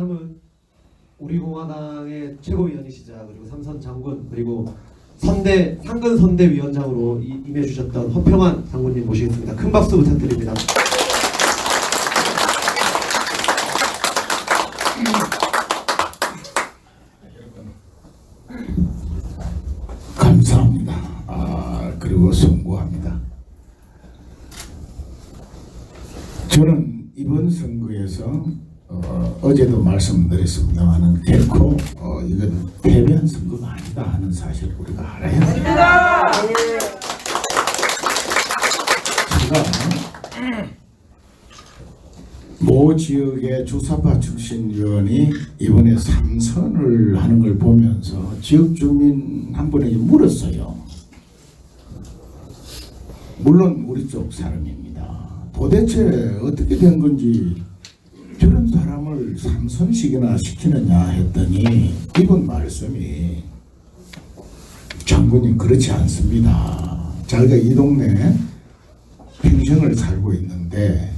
다음은 우리 공화당의 최고위원이시자 그리고 삼선 장군 그리고 선대 상근 선대 위원장으로 이- 임해 주셨던 허평환 장군님 모시겠습니다. 큰 박수 부탁드립니다. 감사합니다. 아, 그리고 송구합니다. 저는 이번 선거에서 어, 제도 말씀드렸습니다만은 결코 어, 이건 패배한 선거가 아니다 하는 사실을 우리가 알아야 합니다. 제가 모 지역의 주사파 출신 의원이 이번에 삼선을 하는 걸 보면서 지역 주민 한 분에게 물었어요. 물론 우리 쪽 사람입니다. 도대체 어떻게 된 건지 저런 사람을 삼선식이나 시키느냐 했더니 이분 말씀이 장군님 그렇지 않습니다. 자기가 이 동네 평생을 살고 있는데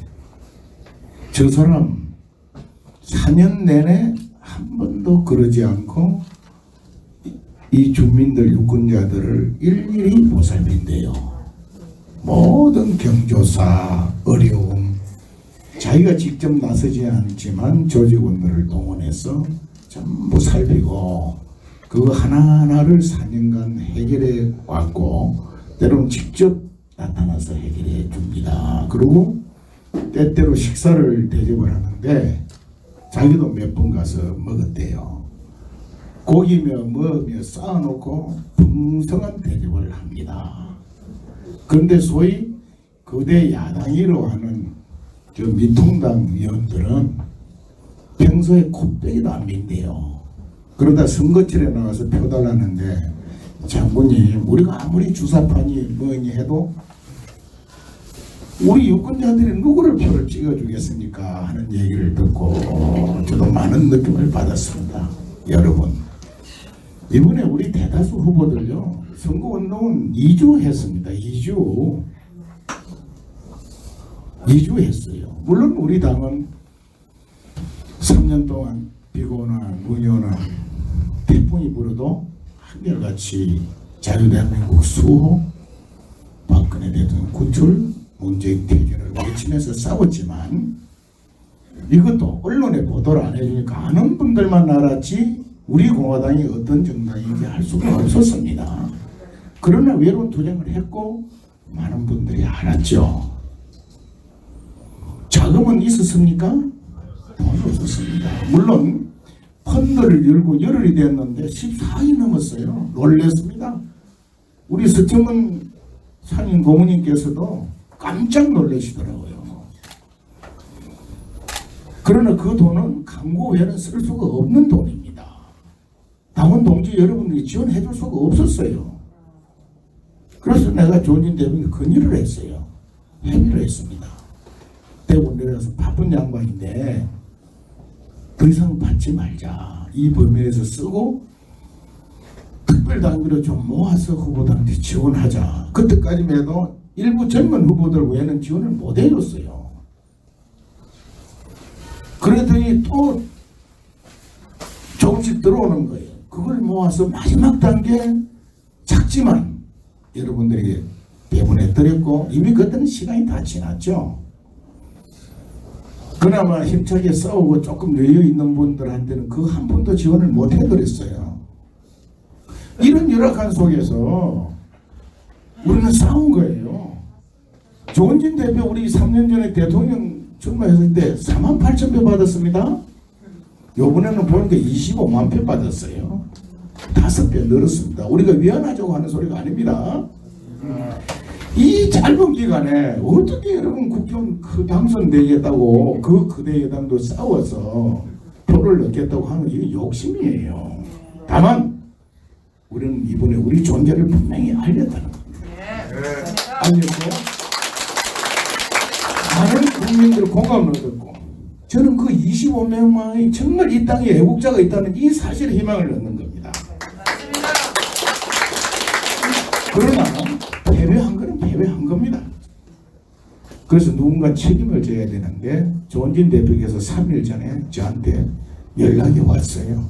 저 사람 4년 내내 한 번도 그러지 않고 이- 이 주민들 유권자들을 일일이 보살핀대요. 모든 경조사, 어려움, 자기가 직접 나서지 않지만 조직원들을 동원해서 전부 살피고 그 하나하나를 4년간 해결해 왔고 때로는 직접 나타나서 해결해 줍니다. 그리고 때때로 식사를 대접을 하는데 자기도 몇 번 가서 먹었대요. 고기며 뭐며 쌓아놓고 풍성한 대접을 합니다. 그런데 소위 거대 야당이로 하는 저 미통당 위원들은 평소에 코빼기도 안 민대요. 그러다 선거철에 나가서 표 달라는데 장군님 우리가 아무리 주사파니 뭐니 해도 우리 유권자들이 누구를 표를 찍어주겠습니까 하는 얘기를 듣고 저도 많은 느낌을 받았습니다. 여러분 이번에 우리 대다수 후보들요 선거운동은 2주 했습니다. 2주 2주 했어요. 물론 우리 당은 3년 동안 비고나 무녀나 태풍이 불어도 한결같이 자유대한민국 수호 박근혜 대통령 구출 문재인 퇴진을 외치면서 싸웠지만 이것도 언론에 보도를 안 해주니까 아는 분들만 알았지 우리 공화당이 어떤 정당인지 알 수가 없었습니다. 그러나 외로운 투쟁을 했고 많은 분들이 알았죠. 자금은 있었습니까? 없었습니다. 물론 펀드를 열고 열흘이 됐는데 14일 넘었어요. 놀랬습니다. 우리 서청은 상인 고모님께서도 깜짝 놀라시더라고요. 그러나 그 돈은 광고 외에는 쓸 수가 없는 돈입니다. 당원 동지 여러분들이 지원해 줄 수가 없었어요. 그래서 내가 조진 대변인 건의를 했어요. 행위를 했습니다. 대구 내려가서 바쁜 양반인데 더 이상 받지 말자. 이 범위에서 쓰고 특별 단계로 좀 모아서 후보들한테 지원하자. 그때까지만 해도 일부 젊은 후보들 외에는 지원을 못 해줬어요. 그랬더니 또 조금씩 들어오는 거예요. 그걸 모아서 마지막 단계 작지만 여러분들에게 배분해 드렸고 이미 그때는 시간이 다 지났죠. 그나마 힘차게 싸우고 조금 여유 있는 분들한테는 그 한 번도 지원을 못 해드렸어요. 이런 열악한 속에서 우리는 싸운 거예요. 조은진 대표 우리 3년 전에 대통령 출마했을 때 4만 8천 표 받았습니다. 요번에는 보니까 25만 표 받았어요. 다섯 배 늘었습니다. 우리가 위안하자고 하는 소리가 아닙니다. 이 짧은 기간에 어떻게 여러분 국회의원 그 당선되겠다고 그 거대 여당도 싸워서 표를 얻겠다고 하는 이게 욕심이에요. 다만 우리는 이번에 우리 존재를 분명히 알렸다는 겁니다. 알렸고 많은 국민들 공감을 얻었고 저는 그 25명만이 정말 이 땅에 애국자가 있다는 이 사실에 희망을 얻는 겁니다. 그러나 패배한 겁니다. 그래서 누군가 책임을 져야 되는 게 조원진 대표께서 3일 전에 저한테 연락이 왔어요.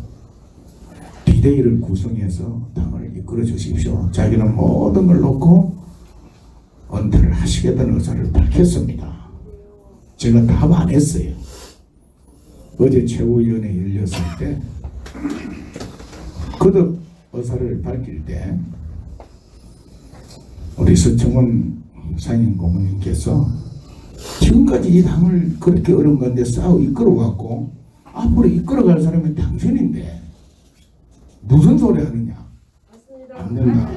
비대위를 구성해서 당을 이끌어 주십시오. 자기는 모든 걸 놓고 은퇴를 하시겠다는 의사를 밝혔습니다. 제가 답 안 했어요. 어제 최고위원회 열렸을 때 거듭 의사를 밝힐 때 우리 서청원 상임 고문님께서 지금까지 이 당을 그렇게 어려운 건데 싸워 이끌어왔고 앞으로 이끌어갈 사람은 당신인데 무슨 소리 하느냐? 안 된다.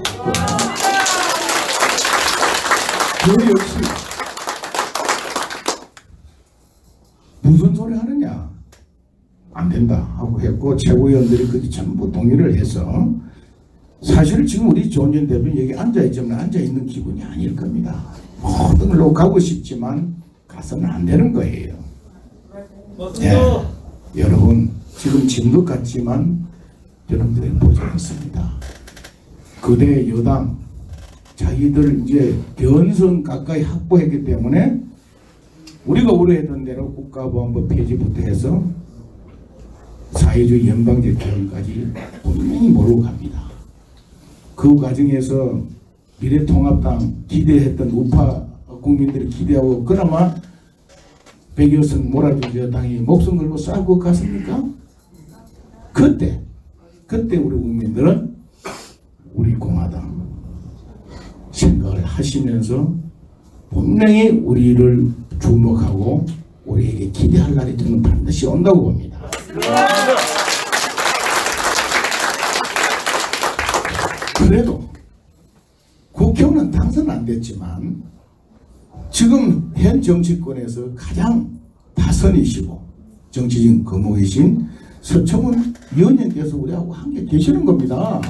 저 역시 무슨 소리 하느냐? 안 된다 하고 했고 최고위원들이 그게 전부 동의를 해서 사실 지금 우리 조은전 대표는 여기 앉아있지만 앉아있는 기분이 아닐 겁니다. 모든 걸로 가고 싶지만 가서는 안 되는 거예요. 예, 여러분 지금 진 것 같지만 여러분들이 보장했습니다. 그대 여당 자기들 이제 견성 가까이 확보했기 때문에 우리가 우려했던 대로 국가보안법 폐지부터 해서 사회주의 연방제 개헌까지 분명히 몰고 갑니다. 그 과정에서 미래통합당 기대했던 우파 국민들이 기대하고 그나마 백여성 몰아주기 여당이 목숨 걸고 싸울 것 같습니까? 그때 그때 우리 국민들은 우리 공화당 생각을 하시면서 분명히 우리를 주목하고 우리에게 기대할 날이 저는 반드시 온다고 봅니다. 그래도 국회의원은 당선 안 됐지만 지금 현 정치권에서 가장 다선이시고 정치적 거목이신 서청원 위원님께서 우리하고 함께 계시는 겁니다.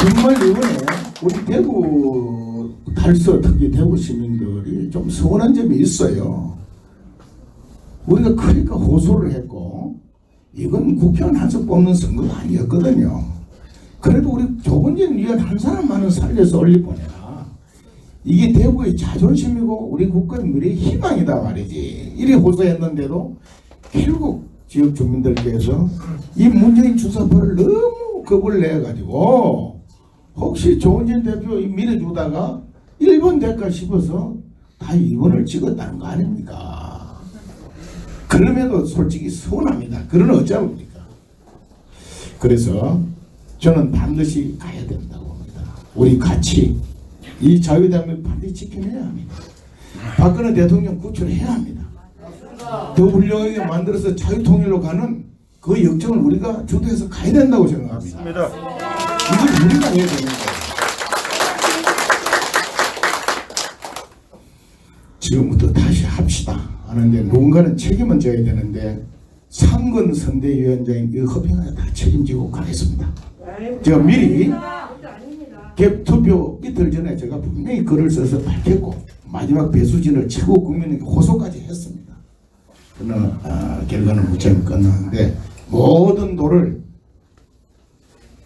정말 이번에 우리 대구 달서 특히 대구 시민들이 좀 서운한 점이 있어요. 우리가 그러니까 호소를 했고 이건 국회의원 한석 뽑는 선거가 아니었거든요. 그래도 우리 조건진 위원 한 사람만은 살려서 올리보내라. 이게 대구의 자존심이고 우리 국가의 희망이다 말이지. 이리 호소했는데도 결국 지역 주민들께서 이 문재인 주사파를 너무 겁을 내가지고 혹시 조은진 대표 밀어주다가 1번 될까 싶어서 다 2번을 찍었다는 거 아닙니까? 그럼에도 솔직히 서운합니다. 그런 어쩌합니까? 그래서 저는 반드시 가야 된다고 봅니다. 우리 같이 이 자유대한민국 반드시 지켜내야 합니다. 박근혜 대통령 구출해야 합니다. 더 훌륭하게 만들어서 자유통일로 가는 그 역정을 우리가 주도해서 가야 된다고 생각합니다. 이걸 우리가 해야 되는 거예요. 지금부터 하는데 누군가는 책임은 져야 되는데 상근 선대위원장이 이 허평을 다 책임지고 가겠습니다. 제가 미리 갭 투표 이틀 전에 제가 분명히 글을 써서 밝혔고 마지막 배수진을 최고 국민에게 호소까지 했습니다. 그러나 아, 결과는 무척 끝났는데 모든 돌을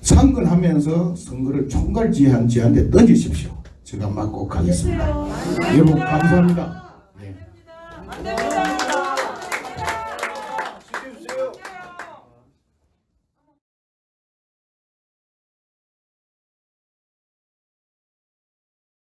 상근하면서 선거를 총괄 지휘한 지한테 던지십시오. 제가 맞고 가겠습니다. 여러분 감사합니다. 네. 안 됩니다.